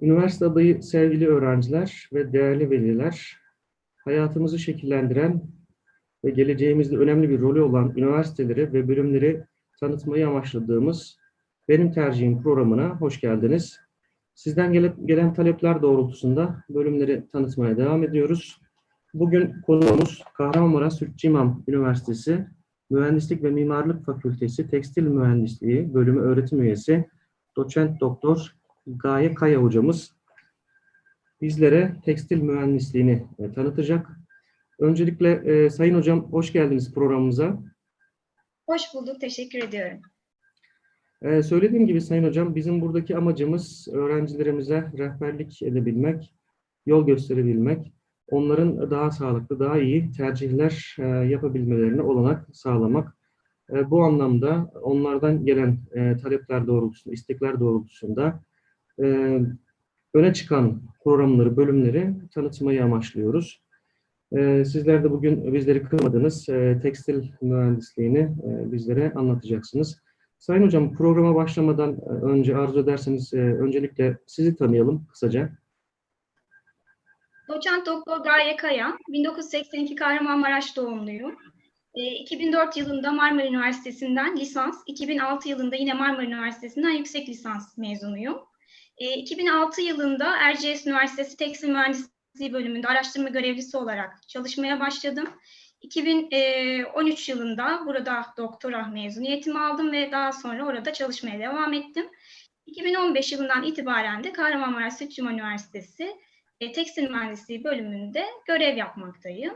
Üniversite adayı sevgili öğrenciler ve değerli veliler, hayatımızı şekillendiren ve geleceğimizde önemli bir rolü olan üniversiteleri ve bölümleri tanıtmayı amaçladığımız Benim Tercihim programına hoş geldiniz. Sizden gele- gelen talepler doğrultusunda bölümleri tanıtmaya devam ediyoruz. Bugün konuğumuz Kahramanmaraş Sütçü İmam Üniversitesi Mühendislik ve Mimarlık Fakültesi Tekstil Mühendisliği Bölümü öğretim üyesi Doçent Doktor Gaye Kaya hocamız bizlere tekstil mühendisliğini e, tanıtacak. Öncelikle e, Sayın Hocam hoş geldiniz programımıza. Hoş bulduk, teşekkür ediyorum. Ee, söylediğim gibi Sayın Hocam, bizim buradaki amacımız öğrencilerimize rehberlik edebilmek, yol gösterebilmek, onların daha sağlıklı, daha iyi tercihler e, yapabilmelerine olanak sağlamak. E, bu anlamda onlardan gelen e, talepler doğrultusunda, istekler doğrultusunda e, öne çıkan programları, bölümleri tanıtmayı amaçlıyoruz. E, sizler de bugün bizleri kırmadınız, e, tekstil mühendisliğini e, bizlere anlatacaksınız. Sayın Hocam programa başlamadan e, önce arzu ederseniz e, öncelikle sizi tanıyalım kısaca. Doçent Doktor Gaye Kaya, 1982 Kahramanmaraş doğumluyum. E, 2004 yılında Marmara Üniversitesi'nden lisans, 2006 yılında yine Marmara Üniversitesi'nden yüksek lisans mezunuyum. E, 2006 yılında Erciyes Üniversitesi Tekstil Mühendisliği bölümünde araştırma görevlisi olarak çalışmaya başladım. 2013 yılında burada doktora mezuniyetimi aldım ve daha sonra orada çalışmaya devam ettim. 2015 yılından itibaren de Kahramanmaraş Sütçü İmam Üniversitesi e, Tekstil Mühendisliği bölümünde görev yapmaktayım.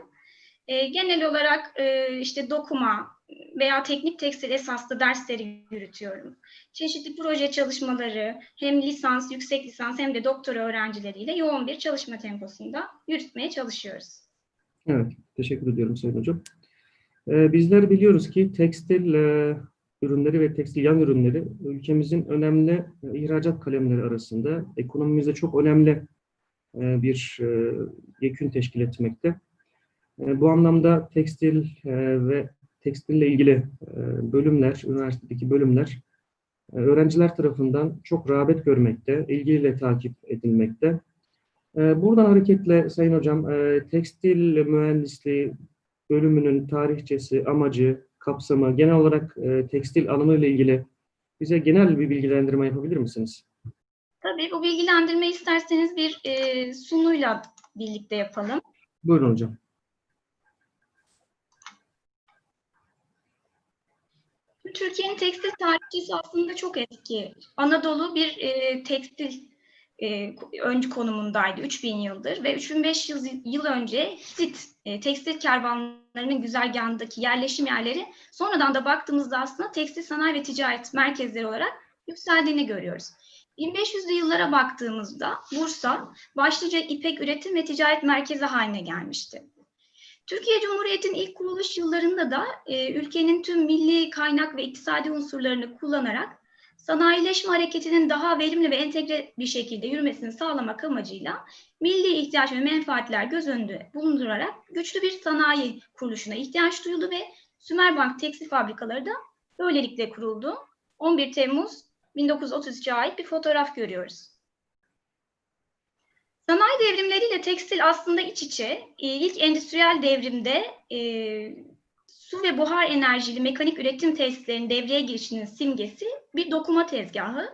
E, genel olarak e, işte dokuma veya teknik tekstil esaslı dersleri yürütüyorum. Çeşitli proje çalışmaları hem lisans, yüksek lisans hem de doktora öğrencileriyle yoğun bir çalışma temposunda yürütmeye çalışıyoruz. Evet, teşekkür ediyorum Sayın Hocam. E, bizler biliyoruz ki tekstil e, ürünleri ve tekstil yan ürünleri ülkemizin önemli e, ihracat kalemleri arasında ekonomimizde çok önemli e, bir e, yekün teşkil etmekte. E, bu anlamda tekstil e, ve tekstille ilgili e, bölümler, üniversitedeki bölümler e, öğrenciler tarafından çok rağbet görmekte, ilgiyle takip edilmekte. E, Buradan hareketle Sayın Hocam, tekstil mühendisliği bölümünün tarihçesi, amacı, kapsamı, genel olarak tekstil alanı ile ilgili bize genel bir bilgilendirme yapabilir misiniz? Tabii bu bilgilendirme isterseniz bir sunuyla birlikte yapalım. Buyurun hocam. Türkiye'nin tekstil tarihçesi aslında çok eski. Anadolu bir e, tekstil e, öncü konumundaydı 3000 yıldır ve 3500 yıl, yıl önce Hitit e, tekstil kervanlarının güzergahındaki yerleşim yerleri sonradan da baktığımızda aslında tekstil sanayi ve ticaret merkezleri olarak yükseldiğini görüyoruz. 1500'lü yıllara baktığımızda Bursa başlıca ipek üretim ve ticaret merkezi haline gelmişti. Türkiye Cumhuriyeti'nin ilk kuruluş yıllarında da e, ülkenin tüm milli kaynak ve iktisadi unsurlarını kullanarak sanayileşme hareketinin daha verimli ve entegre bir şekilde yürümesini sağlamak amacıyla milli ihtiyaç ve menfaatler göz önünde bulundurarak güçlü bir sanayi kuruluşuna ihtiyaç duyuldu ve Sümerbank tekstil fabrikaları da böylelikle kuruldu. 11 Temmuz 1933'e ait bir fotoğraf görüyoruz. Sanayi devrimleriyle tekstil aslında iç içe. Ee, İlk endüstriyel devrimde e, su ve buhar enerjili mekanik üretim tesislerinin devreye girişinin simgesi bir dokuma tezgahı.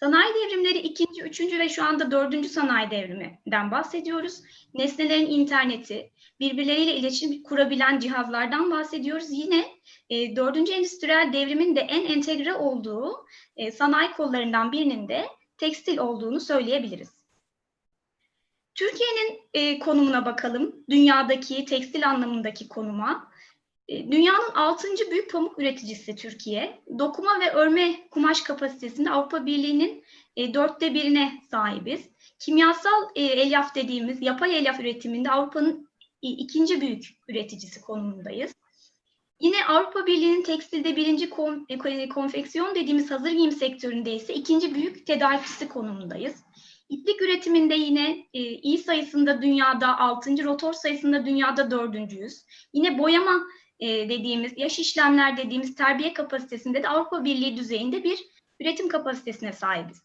Sanayi devrimleri ikinci, üçüncü ve şu anda dördüncü sanayi devriminden bahsediyoruz. Nesnelerin interneti, birbirleriyle iletişim kurabilen cihazlardan bahsediyoruz. Yine e, dördüncü endüstriyel devrimin de en entegre olduğu e, sanayi kollarından birinin de tekstil olduğunu söyleyebiliriz. Türkiye'nin e, konumuna bakalım. Dünyadaki tekstil anlamındaki konuma. E, dünyanın altıncı büyük pamuk üreticisi Türkiye. Dokuma ve örme kumaş kapasitesinde Avrupa Birliği'nin e, birine sahibiz. Kimyasal e, elyaf dediğimiz yapay elyaf üretiminde Avrupa'nın e, ikinci büyük üreticisi konumundayız. Yine Avrupa Birliği'nin tekstilde birinci kon, e, konfeksiyon dediğimiz hazır giyim sektöründe ise ikinci büyük tedarikçisi konumundayız. İplik üretiminde yine e, iyi sayısında dünyada 6. rotor sayısında dünyada 4.yüz. Yine boyama e, dediğimiz, yaş işlemler dediğimiz terbiye kapasitesinde de Avrupa Birliği düzeyinde bir üretim kapasitesine sahibiz.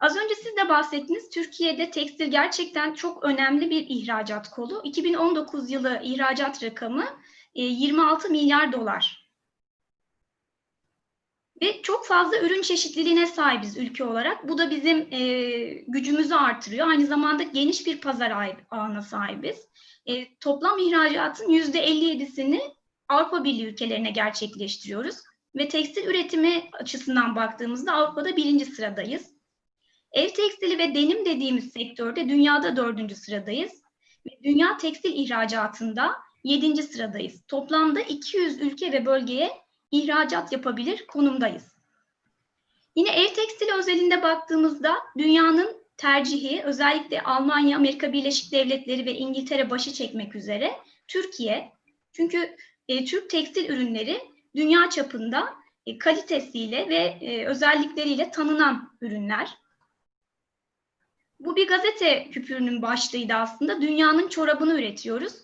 Az önce siz de bahsettiniz. Türkiye'de tekstil gerçekten çok önemli bir ihracat kolu. 2019 yılı ihracat rakamı e, 26 milyar dolar. Ve çok fazla ürün çeşitliliğine sahibiz ülke olarak. Bu da bizim e, gücümüzü artırıyor. Aynı zamanda geniş bir pazar ağ- ağına sahibiz. E, toplam ihracatın %57'sini Avrupa Birliği ülkelerine gerçekleştiriyoruz. Ve tekstil üretimi açısından baktığımızda Avrupa'da birinci sıradayız. Ev tekstili ve denim dediğimiz sektörde dünyada dördüncü sıradayız. Dünya tekstil ihracatında yedinci sıradayız. Toplamda 200 ülke ve bölgeye ihracat yapabilir konumdayız. Yine ev tekstili özelinde baktığımızda dünyanın tercihi özellikle Almanya, Amerika Birleşik Devletleri ve İngiltere başı çekmek üzere Türkiye. Çünkü e, Türk tekstil ürünleri dünya çapında e, kalitesiyle ve e, özellikleriyle tanınan ürünler. Bu bir gazete küpürünün başlığıydı aslında. Dünyanın çorabını üretiyoruz.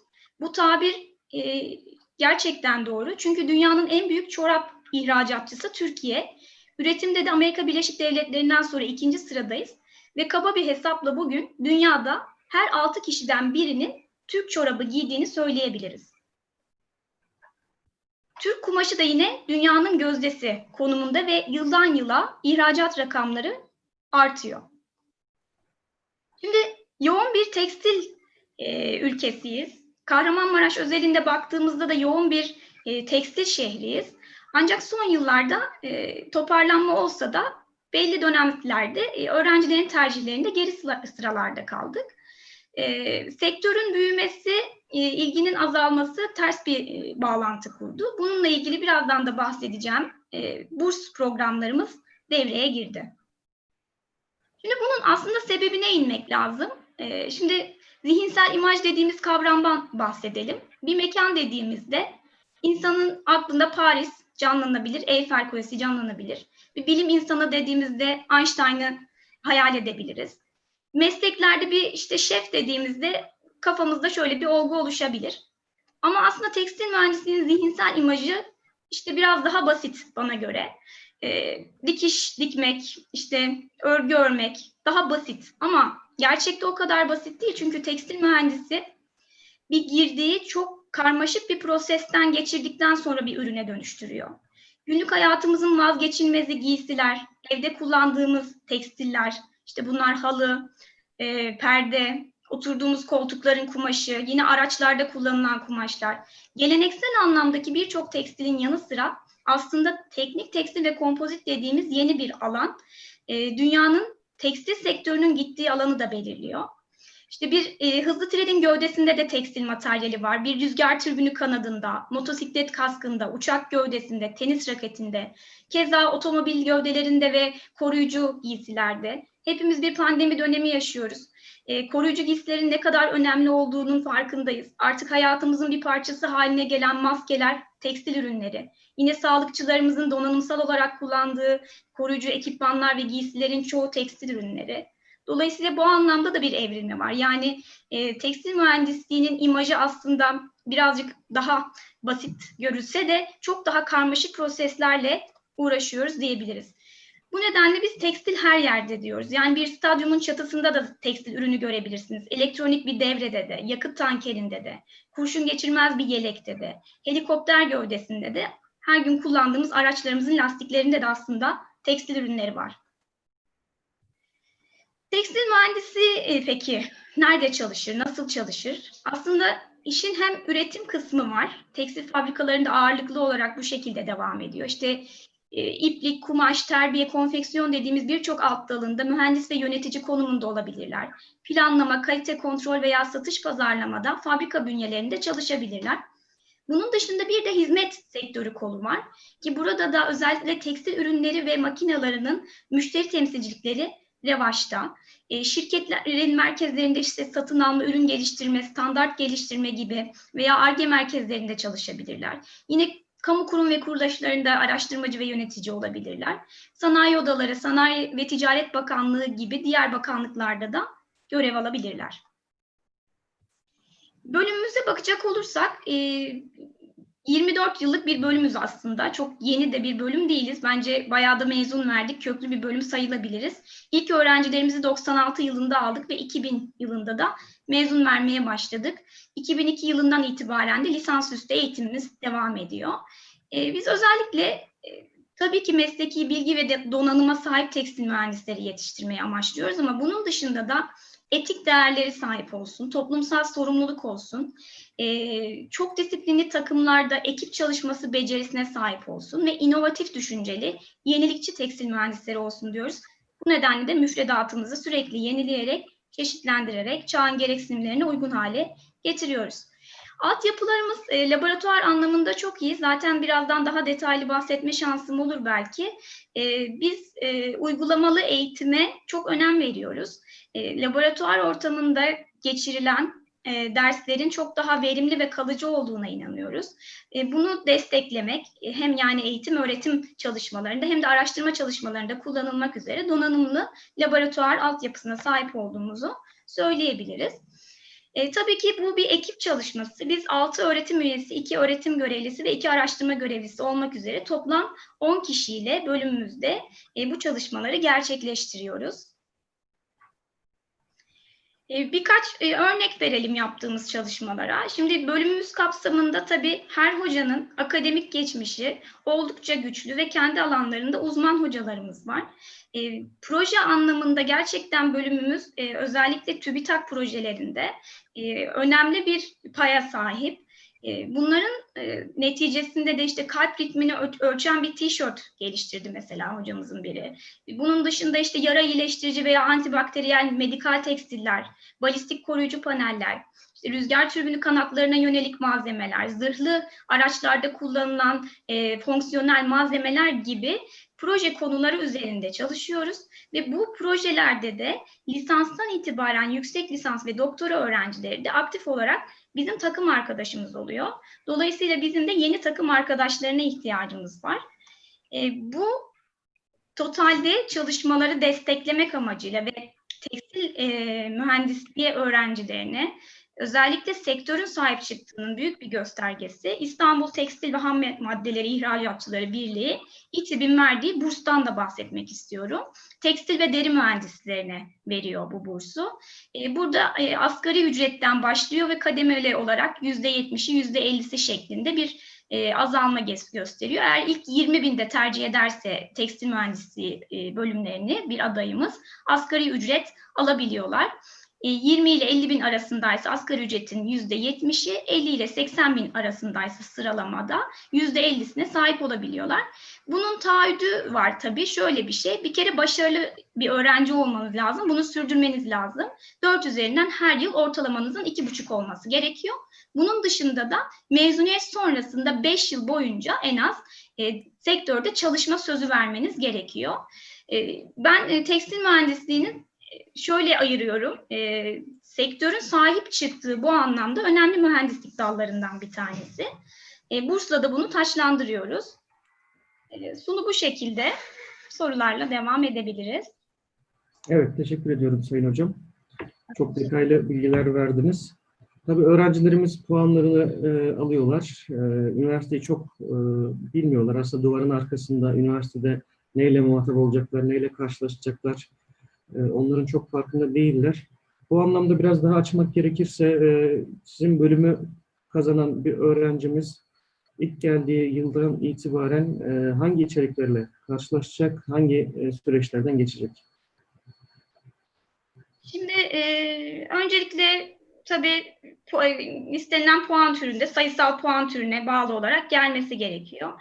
Bu tabir e, gerçekten doğru. Çünkü dünyanın en büyük çorap ihracatçısı Türkiye. Üretimde de Amerika Birleşik Devletleri'nden sonra ikinci sıradayız. Ve kaba bir hesapla bugün dünyada her altı kişiden birinin Türk çorabı giydiğini söyleyebiliriz. Türk kumaşı da yine dünyanın gözdesi konumunda ve yıldan yıla ihracat rakamları artıyor. Şimdi yoğun bir tekstil e, ülkesiyiz. Kahramanmaraş özelinde baktığımızda da yoğun bir e, tekstil şehriyiz. Ancak son yıllarda e, toparlanma olsa da belli dönemlerde e, öğrencilerin tercihlerinde geri sıra- sıralarda kaldık. E, sektörün büyümesi, e, ilginin azalması ters bir e, bağlantı kurdu. Bununla ilgili birazdan da bahsedeceğim. E, burs programlarımız devreye girdi. Şimdi bunun aslında sebebine inmek lazım. E, şimdi zihinsel imaj dediğimiz kavramdan bahsedelim. Bir mekan dediğimizde insanın aklında Paris canlanabilir, Eyfel Kulesi canlanabilir. Bir bilim insanı dediğimizde Einstein'ı hayal edebiliriz. Mesleklerde bir işte şef dediğimizde kafamızda şöyle bir olgu oluşabilir. Ama aslında tekstil mühendisliğinin zihinsel imajı işte biraz daha basit bana göre. Ee, dikiş dikmek, işte örgü örmek daha basit. Ama gerçekte o kadar basit değil. Çünkü tekstil mühendisi bir girdiği çok karmaşık bir prosesten geçirdikten sonra bir ürüne dönüştürüyor. Günlük hayatımızın vazgeçilmezi giysiler, evde kullandığımız tekstiller, işte bunlar halı, e, perde, oturduğumuz koltukların kumaşı, yine araçlarda kullanılan kumaşlar. Geleneksel anlamdaki birçok tekstilin yanı sıra aslında teknik tekstil ve kompozit dediğimiz yeni bir alan. E, dünyanın tekstil sektörünün gittiği alanı da belirliyor. İşte bir e, hızlı trenin gövdesinde de tekstil materyali var. Bir rüzgar türbünü kanadında, motosiklet kaskında, uçak gövdesinde, tenis raketinde, keza otomobil gövdelerinde ve koruyucu giysilerde. Hepimiz bir pandemi dönemi yaşıyoruz. E, koruyucu giysilerin ne kadar önemli olduğunun farkındayız. Artık hayatımızın bir parçası haline gelen maskeler, tekstil ürünleri. Yine sağlıkçılarımızın donanımsal olarak kullandığı koruyucu ekipmanlar ve giysilerin çoğu tekstil ürünleri. Dolayısıyla bu anlamda da bir evrilme var. Yani e, tekstil mühendisliğinin imajı aslında birazcık daha basit görülse de çok daha karmaşık proseslerle uğraşıyoruz diyebiliriz. Bu nedenle biz tekstil her yerde diyoruz. Yani bir stadyumun çatısında da tekstil ürünü görebilirsiniz. Elektronik bir devrede de, yakıt tankerinde de, kurşun geçirmez bir yelekte de, helikopter gövdesinde de, her gün kullandığımız araçlarımızın lastiklerinde de aslında tekstil ürünleri var. Tekstil mühendisi e, peki nerede çalışır, nasıl çalışır? Aslında işin hem üretim kısmı var. Tekstil fabrikalarında ağırlıklı olarak bu şekilde devam ediyor. İşte e, iplik, kumaş, terbiye, konfeksiyon dediğimiz birçok alt dalında mühendis ve yönetici konumunda olabilirler. Planlama, kalite kontrol veya satış pazarlamada fabrika bünyelerinde çalışabilirler. Bunun dışında bir de hizmet sektörü kolu var ki burada da özellikle tekstil ürünleri ve makinalarının müşteri temsilcilikleri revaçta. E, şirketlerin merkezlerinde işte satın alma, ürün geliştirme, standart geliştirme gibi veya ARGE merkezlerinde çalışabilirler. Yine kamu kurum ve kuruluşlarında araştırmacı ve yönetici olabilirler. Sanayi odaları, Sanayi ve Ticaret Bakanlığı gibi diğer bakanlıklarda da görev alabilirler. Bölümümüze bakacak olursak, e, 24 yıllık bir bölümüz aslında. Çok yeni de bir bölüm değiliz. Bence bayağı da mezun verdik. Köklü bir bölüm sayılabiliriz. İlk öğrencilerimizi 96 yılında aldık ve 2000 yılında da mezun vermeye başladık. 2002 yılından itibaren de lisansüstü eğitimimiz devam ediyor. Ee, biz özellikle e, tabii ki mesleki bilgi ve donanıma sahip tekstil mühendisleri yetiştirmeyi amaçlıyoruz ama bunun dışında da etik değerleri sahip olsun, toplumsal sorumluluk olsun, e, çok disiplinli takımlarda ekip çalışması becerisine sahip olsun ve inovatif düşünceli, yenilikçi tekstil mühendisleri olsun diyoruz. Bu nedenle de müfredatımızı sürekli yenileyerek, çeşitlendirerek çağın gereksinimlerine uygun hale getiriyoruz. Altyapılarımız e, laboratuvar anlamında çok iyi. Zaten birazdan daha detaylı bahsetme şansım olur belki. E, biz e, uygulamalı eğitime çok önem veriyoruz. E, laboratuvar ortamında geçirilen e, derslerin çok daha verimli ve kalıcı olduğuna inanıyoruz. E, bunu desteklemek e, hem yani eğitim öğretim çalışmalarında hem de araştırma çalışmalarında kullanılmak üzere donanımlı laboratuvar altyapısına sahip olduğumuzu söyleyebiliriz. E, tabii ki bu bir ekip çalışması. Biz 6 öğretim üyesi, 2 öğretim görevlisi ve 2 araştırma görevlisi olmak üzere toplam 10 kişiyle bölümümüzde e, bu çalışmaları gerçekleştiriyoruz. E, birkaç e, örnek verelim yaptığımız çalışmalara. Şimdi bölümümüz kapsamında tabii her hocanın akademik geçmişi oldukça güçlü ve kendi alanlarında uzman hocalarımız var. E, proje anlamında gerçekten bölümümüz e, özellikle TÜBİTAK projelerinde e, önemli bir paya sahip. E, bunların e, neticesinde de işte kalp ritmini ölçen bir tişört geliştirdi mesela hocamızın biri. Bunun dışında işte yara iyileştirici veya antibakteriyel medikal tekstiller, balistik koruyucu paneller, işte rüzgar türbünü kanatlarına yönelik malzemeler, zırhlı araçlarda kullanılan e, fonksiyonel malzemeler gibi proje konuları üzerinde çalışıyoruz ve bu projelerde de lisanstan itibaren yüksek lisans ve doktora öğrencileri de aktif olarak bizim takım arkadaşımız oluyor. Dolayısıyla bizim de yeni takım arkadaşlarına ihtiyacımız var. E, bu totalde çalışmaları desteklemek amacıyla ve tekstil e, mühendisliği öğrencilerine özellikle sektörün sahip çıktığının büyük bir göstergesi İstanbul Tekstil ve Ham Maddeleri İhracatçıları Birliği İTİB'in verdiği burstan da bahsetmek istiyorum. Tekstil ve deri mühendislerine veriyor bu bursu. E, burada e, asgari ücretten başlıyor ve kademeli olarak %70'i %50'si şeklinde bir e, azalma gösteriyor. Eğer ilk 20 binde tercih ederse tekstil mühendisliği bölümlerini bir adayımız asgari ücret alabiliyorlar. 20 ile 50 bin arasındaysa asgari ücretin %70'i, 50 ile 80 bin arasındaysa sıralamada %50'sine sahip olabiliyorlar. Bunun taahhüdü var tabii. Şöyle bir şey, bir kere başarılı bir öğrenci olmanız lazım. Bunu sürdürmeniz lazım. 4 üzerinden her yıl ortalamanızın 2,5 olması gerekiyor. Bunun dışında da mezuniyet sonrasında 5 yıl boyunca en az e, sektörde çalışma sözü vermeniz gerekiyor. E, ben e, tekstil mühendisliğinin şöyle ayırıyorum. E, sektörün sahip çıktığı bu anlamda önemli mühendislik dallarından bir tanesi. E, Bursa'da da bunu taşlandırıyoruz. E, sunu bu şekilde sorularla devam edebiliriz. Evet, teşekkür ediyorum Sayın Hocam. Çok detaylı bilgiler verdiniz. Tabii öğrencilerimiz puanlarını e, alıyorlar. E, üniversiteyi çok e, bilmiyorlar. Aslında duvarın arkasında üniversitede neyle muhatap olacaklar, neyle karşılaşacaklar, onların çok farkında değiller. Bu anlamda biraz daha açmak gerekirse e, sizin bölümü kazanan bir öğrencimiz ilk geldiği yıldan itibaren e, hangi içeriklerle karşılaşacak, hangi süreçlerden geçecek? Şimdi e, öncelikle tabii istenilen puan türünde, sayısal puan türüne bağlı olarak gelmesi gerekiyor.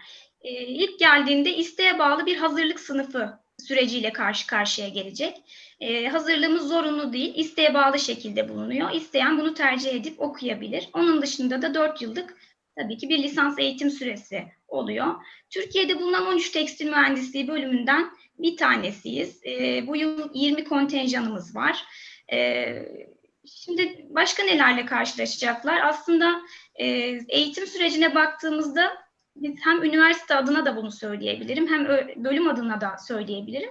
E, ilk geldiğinde isteğe bağlı bir hazırlık sınıfı süreciyle karşı karşıya gelecek. Ee, hazırlığımız zorunlu değil, isteğe bağlı şekilde bulunuyor. İsteyen bunu tercih edip okuyabilir. Onun dışında da 4 yıllık tabii ki bir lisans eğitim süresi oluyor. Türkiye'de bulunan 13 tekstil mühendisliği bölümünden bir tanesiyiz. Ee, bu yıl 20 kontenjanımız var. Ee, şimdi başka nelerle karşılaşacaklar? Aslında e, eğitim sürecine baktığımızda biz hem üniversite adına da bunu söyleyebilirim hem bölüm adına da söyleyebilirim.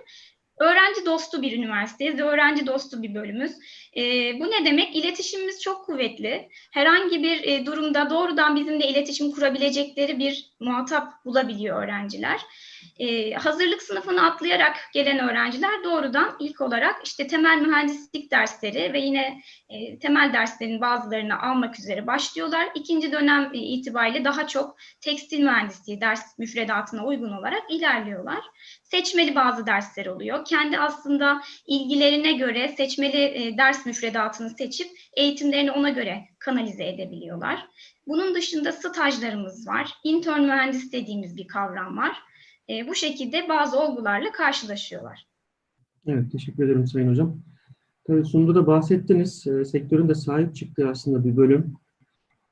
öğrenci dostu bir üniversiteyiz ve öğrenci dostu bir bölümüz. E, bu ne demek? İletişimimiz çok kuvvetli. Herhangi bir e, durumda doğrudan bizimle iletişim kurabilecekleri bir muhatap bulabiliyor öğrenciler. E, hazırlık sınıfını atlayarak gelen öğrenciler doğrudan ilk olarak işte temel mühendislik dersleri ve yine e, temel derslerin bazılarını almak üzere başlıyorlar. İkinci dönem e, itibariyle daha çok tekstil mühendisliği ders müfredatına uygun olarak ilerliyorlar. Seçmeli bazı dersler oluyor. Kendi aslında ilgilerine göre seçmeli e, ders müfredatını seçip eğitimlerini ona göre kanalize edebiliyorlar. Bunun dışında stajlarımız var. İntern mühendis dediğimiz bir kavram var. E, bu şekilde bazı olgularla karşılaşıyorlar. Evet, teşekkür ederim Sayın Hocam. Tabii sunumda da bahsettiniz. E, sektörün de sahip çıktığı aslında bir bölüm.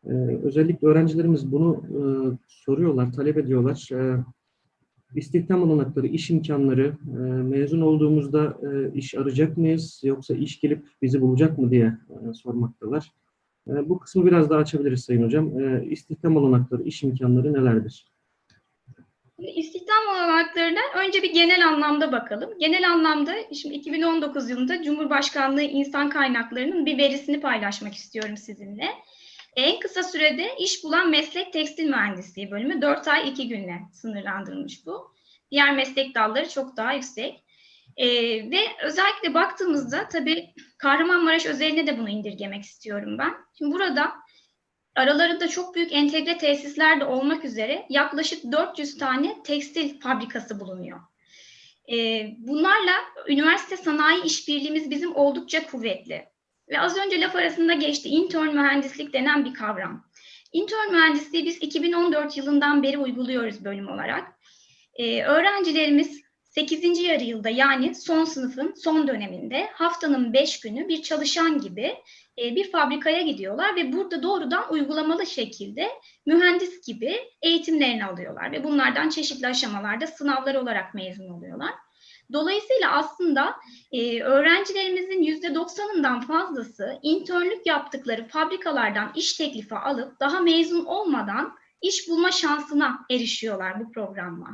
E, özellikle öğrencilerimiz bunu e, soruyorlar, talep ediyorlar. E, istihdam olanakları, iş imkanları, e, mezun olduğumuzda e, iş arayacak mıyız yoksa iş gelip bizi bulacak mı diye e, sormaktalar. E, bu kısmı biraz daha açabiliriz Sayın Hocam. E, istihdam olanakları, iş imkanları nelerdir? İstihdam olanaklarına önce bir genel anlamda bakalım. Genel anlamda şimdi 2019 yılında Cumhurbaşkanlığı İnsan Kaynakları'nın bir verisini paylaşmak istiyorum sizinle. En kısa sürede iş bulan meslek tekstil mühendisliği bölümü 4 ay 2 günle sınırlandırılmış bu. Diğer meslek dalları çok daha yüksek. Ee, ve özellikle baktığımızda tabii Kahramanmaraş özeline de bunu indirgemek istiyorum ben. Şimdi burada aralarında çok büyük entegre tesisler de olmak üzere yaklaşık 400 tane tekstil fabrikası bulunuyor. Ee, bunlarla üniversite sanayi işbirliğimiz bizim oldukça kuvvetli. Ve az önce laf arasında geçti intern mühendislik denen bir kavram. İntern mühendisliği biz 2014 yılından beri uyguluyoruz bölüm olarak. Ee, öğrencilerimiz 8. yarı yılda yani son sınıfın son döneminde haftanın 5 günü bir çalışan gibi bir fabrikaya gidiyorlar ve burada doğrudan uygulamalı şekilde mühendis gibi eğitimlerini alıyorlar ve bunlardan çeşitli aşamalarda sınavlar olarak mezun oluyorlar. Dolayısıyla aslında e, öğrencilerimizin %90'ından fazlası internlük yaptıkları fabrikalardan iş teklifi alıp daha mezun olmadan iş bulma şansına erişiyorlar bu programla.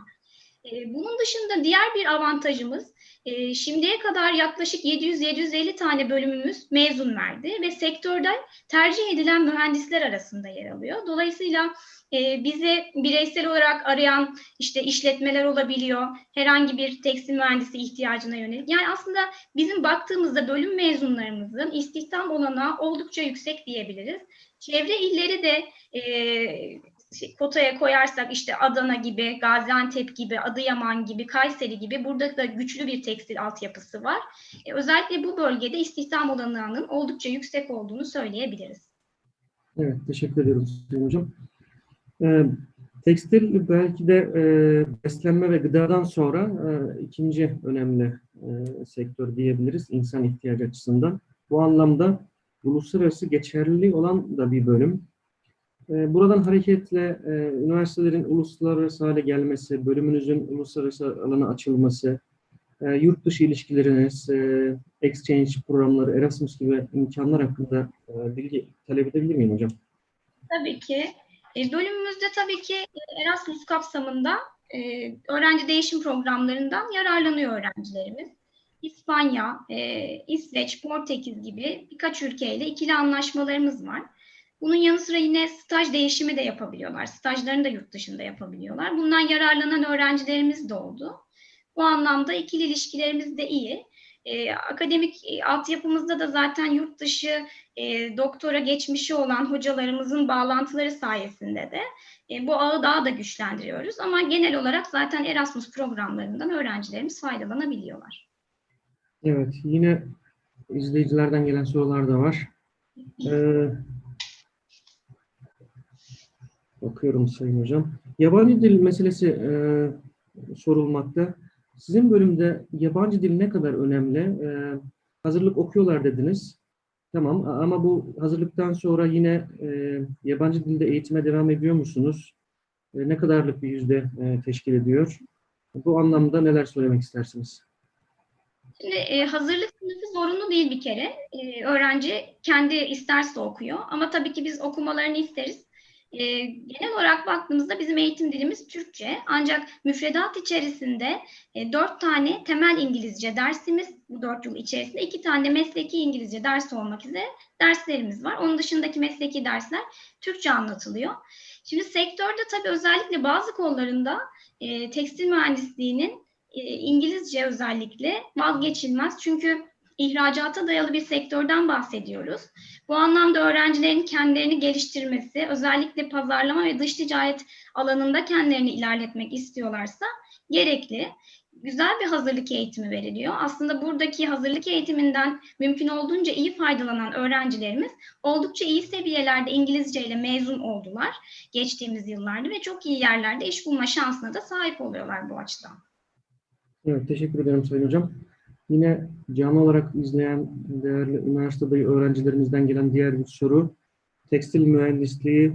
E, bunun dışında diğer bir avantajımız e, şimdiye kadar yaklaşık 700-750 tane bölümümüz mezun verdi ve sektörde tercih edilen mühendisler arasında yer alıyor. Dolayısıyla e, bize bireysel olarak arayan işte işletmeler olabiliyor, herhangi bir tekstil mühendisi ihtiyacına yönelik. Yani aslında bizim baktığımızda bölüm mezunlarımızın istihdam olanağı oldukça yüksek diyebiliriz. Çevre illeri de e, kotaya koyarsak işte Adana gibi, Gaziantep gibi, Adıyaman gibi, Kayseri gibi burada da güçlü bir tekstil altyapısı var. E, özellikle bu bölgede istihdam olanağının oldukça yüksek olduğunu söyleyebiliriz. Evet, teşekkür ederim Sayın Hocam. Ee, tekstil belki de e, beslenme ve gıdadan sonra e, ikinci önemli e, sektör diyebiliriz insan ihtiyacı açısından. Bu anlamda uluslararası geçerliliği olan da bir bölüm. E, buradan hareketle e, üniversitelerin uluslararası hale gelmesi, bölümünüzün uluslararası alana açılması, e, yurt dışı ilişkileriniz, e, exchange programları, Erasmus gibi imkanlar hakkında bilgi talep edebilir miyim hocam? Tabii ki. Bölümümüzde tabii ki Erasmus kapsamında öğrenci değişim programlarından yararlanıyor öğrencilerimiz. İspanya, İsveç, Portekiz gibi birkaç ülkeyle ikili anlaşmalarımız var. Bunun yanı sıra yine staj değişimi de yapabiliyorlar. Stajlarını da yurt dışında yapabiliyorlar. Bundan yararlanan öğrencilerimiz de oldu. Bu anlamda ikili ilişkilerimiz de iyi. E, akademik e, altyapımızda da zaten yurt dışı e, doktora geçmişi olan hocalarımızın bağlantıları sayesinde de e, bu ağı daha da güçlendiriyoruz. Ama genel olarak zaten Erasmus programlarından öğrencilerimiz faydalanabiliyorlar. Evet, yine izleyicilerden gelen sorular da var. Ee, bakıyorum Sayın Hocam. Yabancı dil meselesi e, sorulmakta. Sizin bölümde yabancı dil ne kadar önemli? Ee, hazırlık okuyorlar dediniz. Tamam ama bu hazırlıktan sonra yine e, yabancı dilde eğitime devam ediyor musunuz? E, ne kadarlık bir yüzde e, teşkil ediyor? Bu anlamda neler söylemek istersiniz? Şimdi e, hazırlık sınıfı zorunlu değil bir kere. E, öğrenci kendi isterse okuyor. Ama tabii ki biz okumalarını isteriz. E, genel olarak baktığımızda bizim eğitim dilimiz Türkçe. Ancak müfredat içerisinde e, dört tane temel İngilizce dersimiz, bu dört yıl içerisinde iki tane de mesleki İngilizce dersi olmak üzere derslerimiz var. Onun dışındaki mesleki dersler Türkçe anlatılıyor. Şimdi sektörde tabii özellikle bazı kollarında e, tekstil mühendisliğinin e, İngilizce özellikle vazgeçilmez. Çünkü ihracata dayalı bir sektörden bahsediyoruz. Bu anlamda öğrencilerin kendilerini geliştirmesi, özellikle pazarlama ve dış ticaret alanında kendilerini ilerletmek istiyorlarsa gerekli. Güzel bir hazırlık eğitimi veriliyor. Aslında buradaki hazırlık eğitiminden mümkün olduğunca iyi faydalanan öğrencilerimiz oldukça iyi seviyelerde İngilizce ile mezun oldular geçtiğimiz yıllarda ve çok iyi yerlerde iş bulma şansına da sahip oluyorlar bu açıdan. Evet, teşekkür ederim Sayın Hocam. Yine canlı olarak izleyen değerli üniversitede öğrencilerimizden gelen diğer bir soru. Tekstil mühendisliği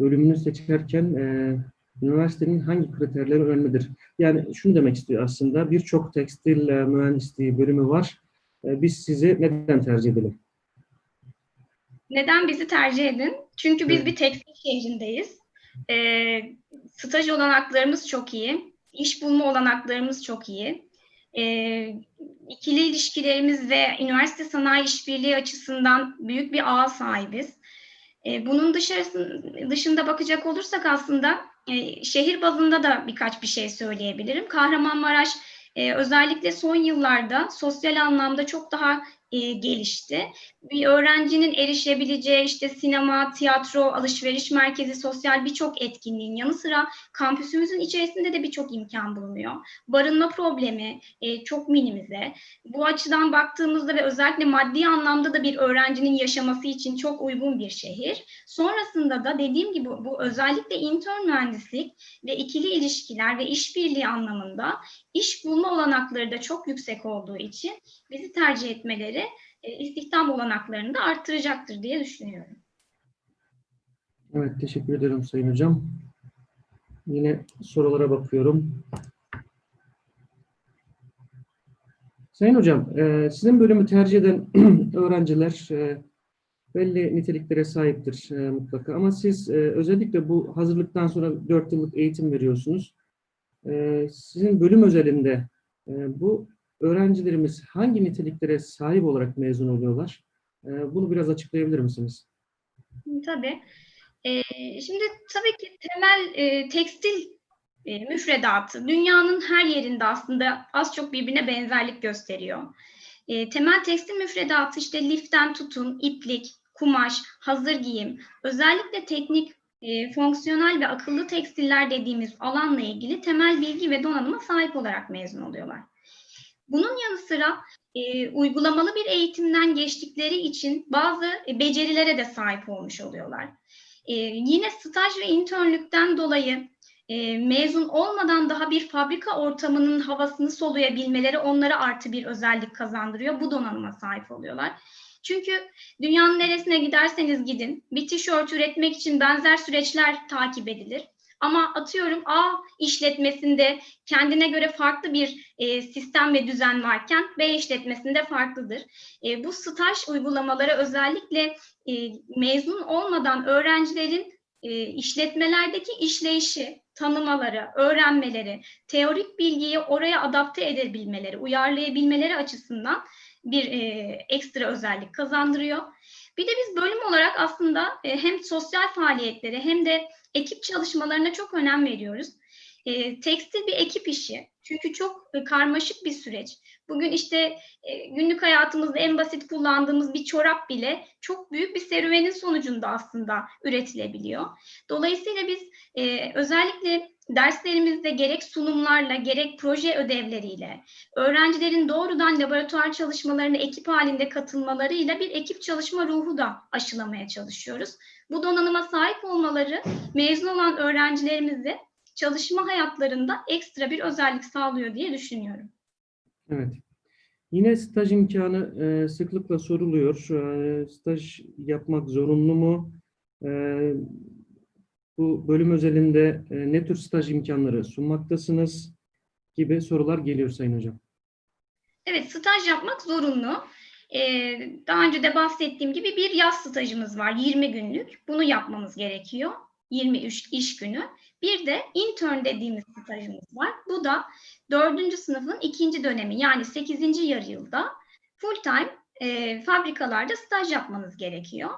bölümünü seçerken e, üniversitenin hangi kriterleri önemlidir? Yani şunu demek istiyor aslında, birçok tekstil e, mühendisliği bölümü var. E, biz sizi neden tercih edelim? Neden bizi tercih edin? Çünkü biz Evet. bir tekstil şehrindeyiz. Ee, staj olanaklarımız çok iyi. İş bulma olanaklarımız çok iyi. Ee, ikili ilişkilerimiz ve üniversite sanayi işbirliği açısından büyük bir ağa sahibiz. Ee, bunun dışında bakacak olursak aslında e, şehir bazında da birkaç bir şey söyleyebilirim. Kahramanmaraş e, özellikle son yıllarda sosyal anlamda çok daha e, gelişti bir öğrencinin erişebileceği işte sinema, tiyatro, alışveriş merkezi, sosyal birçok etkinliğin yanı sıra kampüsümüzün içerisinde de birçok imkan bulunuyor. Barınma problemi e, çok minimize. Bu açıdan baktığımızda ve özellikle maddi anlamda da bir öğrencinin yaşaması için çok uygun bir şehir. Sonrasında da dediğim gibi bu özellikle intern mühendislik ve ikili ilişkiler ve işbirliği anlamında iş bulma olanakları da çok yüksek olduğu için bizi tercih etmeleri e, istihdam olanaklarını da arttıracaktır diye düşünüyorum. Evet, teşekkür ederim Sayın Hocam. Yine sorulara bakıyorum. Sayın Hocam, e, sizin bölümü tercih eden öğrenciler e, belli niteliklere sahiptir mutlaka. Ama siz özellikle bu hazırlıktan sonra 4 yıllık eğitim veriyorsunuz. Sizin bölüm özelinde bu öğrencilerimiz hangi niteliklere sahip olarak mezun oluyorlar? E, bunu biraz açıklayabilir misiniz? Tabii. Ee, şimdi tabii ki temel e, tekstil e, müfredatı dünyanın her yerinde aslında az çok birbirine benzerlik gösteriyor. E, temel tekstil müfredatı işte liften tutun, iplik, kumaş, hazır giyim, özellikle teknik, e, fonksiyonel ve akıllı tekstiller dediğimiz alanla ilgili temel bilgi ve donanıma sahip olarak mezun oluyorlar. Bunun yanı sıra e, uygulamalı bir eğitimden geçtikleri için bazı e, becerilere de sahip olmuş oluyorlar. E, yine staj ve internlükten dolayı e, mezun olmadan daha bir fabrika ortamının havasını soluyabilmeleri onlara artı bir özellik kazandırıyor. Bu donanıma sahip oluyorlar. Çünkü dünyanın neresine giderseniz gidin bir tişört üretmek için benzer süreçler takip edilir. Ama atıyorum A işletmesinde kendine göre farklı bir e, sistem ve düzen varken B işletmesinde farklıdır. E, bu staj uygulamaları özellikle e, mezun olmadan öğrencilerin e, işletmelerdeki işleyişi, tanımaları, öğrenmeleri, teorik bilgiyi oraya adapte edebilmeleri, uyarlayabilmeleri açısından bir e, ekstra özellik kazandırıyor. Bir de biz bölüm olarak aslında e, hem sosyal faaliyetlere hem de ekip çalışmalarına çok önem veriyoruz. E, tekstil bir ekip işi. Çünkü çok e, karmaşık bir süreç. Bugün işte e, günlük hayatımızda en basit kullandığımız bir çorap bile çok büyük bir serüvenin sonucunda aslında üretilebiliyor. Dolayısıyla biz e, özellikle derslerimizde gerek sunumlarla gerek proje ödevleriyle öğrencilerin doğrudan laboratuvar çalışmalarına ekip halinde katılmalarıyla bir ekip çalışma ruhu da aşılamaya çalışıyoruz. Bu donanıma sahip olmaları mezun olan öğrencilerimize çalışma hayatlarında ekstra bir özellik sağlıyor diye düşünüyorum. Evet. Yine staj imkanı e, sıklıkla soruluyor. E, staj yapmak zorunlu mu? E, bu bölüm özelinde e, ne tür staj imkanları sunmaktasınız? Gibi sorular geliyor Sayın Hocam. Evet, staj yapmak zorunlu. e, daha önce de bahsettiğim gibi bir yaz stajımız var 20 günlük. Bunu yapmamız gerekiyor. 23 iş günü. Bir de intern dediğimiz stajımız var. Bu da 4. sınıfın ikinci dönemi yani 8. yarı yılda full time e, fabrikalarda staj yapmanız gerekiyor.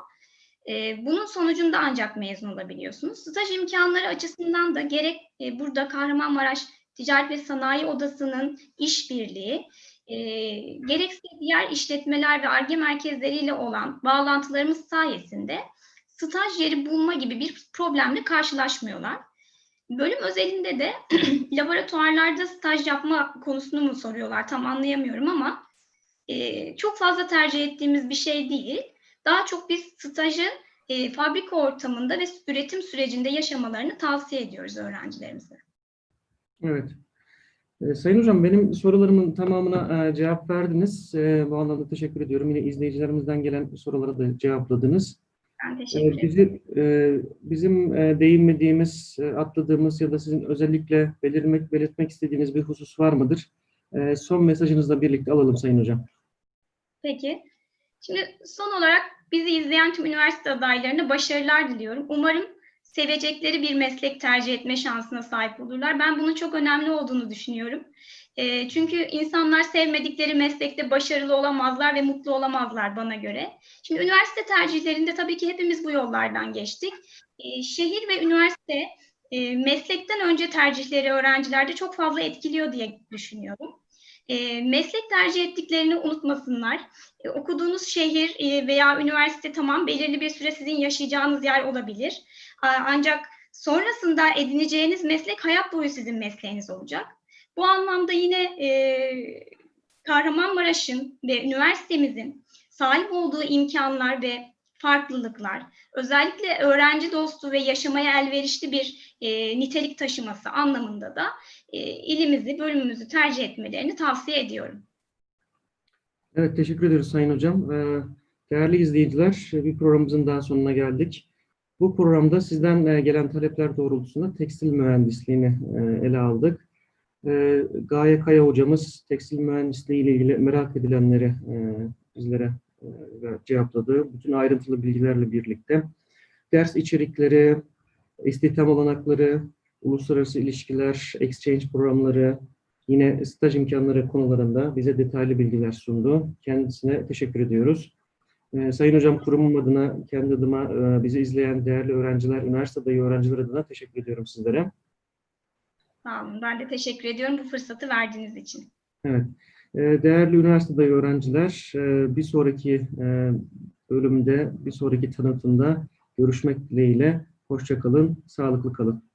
E, bunun sonucunda ancak mezun olabiliyorsunuz. Staj imkanları açısından da gerek e, burada Kahramanmaraş Ticaret ve Sanayi Odası'nın işbirliği, e, gerekse diğer işletmeler ve ARGE merkezleriyle olan bağlantılarımız sayesinde staj yeri bulma gibi bir problemle karşılaşmıyorlar. Bölüm özelinde de laboratuvarlarda staj yapma konusunu mu soruyorlar tam anlayamıyorum ama e, çok fazla tercih ettiğimiz bir şey değil. Daha çok biz stajı e, fabrika ortamında ve üretim sürecinde yaşamalarını tavsiye ediyoruz öğrencilerimize. Evet. Ee, Sayın Hocam benim sorularımın tamamına e, cevap verdiniz. E, bu anlamda teşekkür ediyorum. Yine izleyicilerimizden gelen sorulara da cevapladınız. Ben Ee, teşekkür ederim. Bizi, e, bizim e, değinmediğimiz, e, atladığımız ya da sizin özellikle belirmek, belirtmek istediğiniz bir husus var mıdır? E, Son mesajınızla birlikte alalım Sayın Hocam. Peki. Şimdi son olarak bizi izleyen tüm üniversite adaylarına başarılar diliyorum. Umarım sevecekleri bir meslek tercih etme şansına sahip olurlar. Ben bunun çok önemli olduğunu düşünüyorum. Eee, çünkü insanlar sevmedikleri meslekte başarılı olamazlar ve mutlu olamazlar bana göre. Şimdi üniversite tercihlerinde tabii ki hepimiz bu yollardan geçtik. Eee, şehir ve üniversite eee, meslekten önce tercihleri öğrencilerde çok fazla etkiliyor diye düşünüyorum. Eee, meslek tercih ettiklerini unutmasınlar. E, okuduğunuz şehir e, veya üniversite tamam belirli bir süre sizin yaşayacağınız yer olabilir. A- Ancak sonrasında edineceğiniz meslek hayat boyu sizin mesleğiniz olacak. Bu anlamda yine e, Kahramanmaraş'ın ve üniversitemizin sahip olduğu imkanlar ve farklılıklar, özellikle öğrenci dostu ve yaşamaya elverişli bir e, nitelik taşıması anlamında da e, ilimizi, bölümümüzü tercih etmelerini tavsiye ediyorum. Evet, teşekkür ediyoruz Sayın Hocam. Ee, Değerli izleyiciler, bir programımızın daha sonuna geldik. Bu programda sizden e, gelen talepler doğrultusunda tekstil mühendisliğini e, ele aldık. Ee, Gaye Kaya hocamız tekstil mühendisliği ile ilgili merak edilenleri e, bizlere e, cevapladı. Bütün ayrıntılı bilgilerle birlikte ders içerikleri, istihdam olanakları, uluslararası ilişkiler, exchange programları, yine staj imkanları konularında bize detaylı bilgiler sundu. Kendisine teşekkür ediyoruz. Ee, Sayın Hocam kurumum adına, kendi adıma e, bizi izleyen değerli öğrenciler, üniversite adayı öğrenciler adına teşekkür ediyorum sizlere. Sağ olun. Ben de teşekkür ediyorum bu fırsatı verdiğiniz için. Evet. Ee, Değerli üniversite adayı öğrenciler, e, bir sonraki e, bölümde, bir sonraki tanıtımda görüşmek dileğiyle. Hoşça kalın, sağlıklı kalın.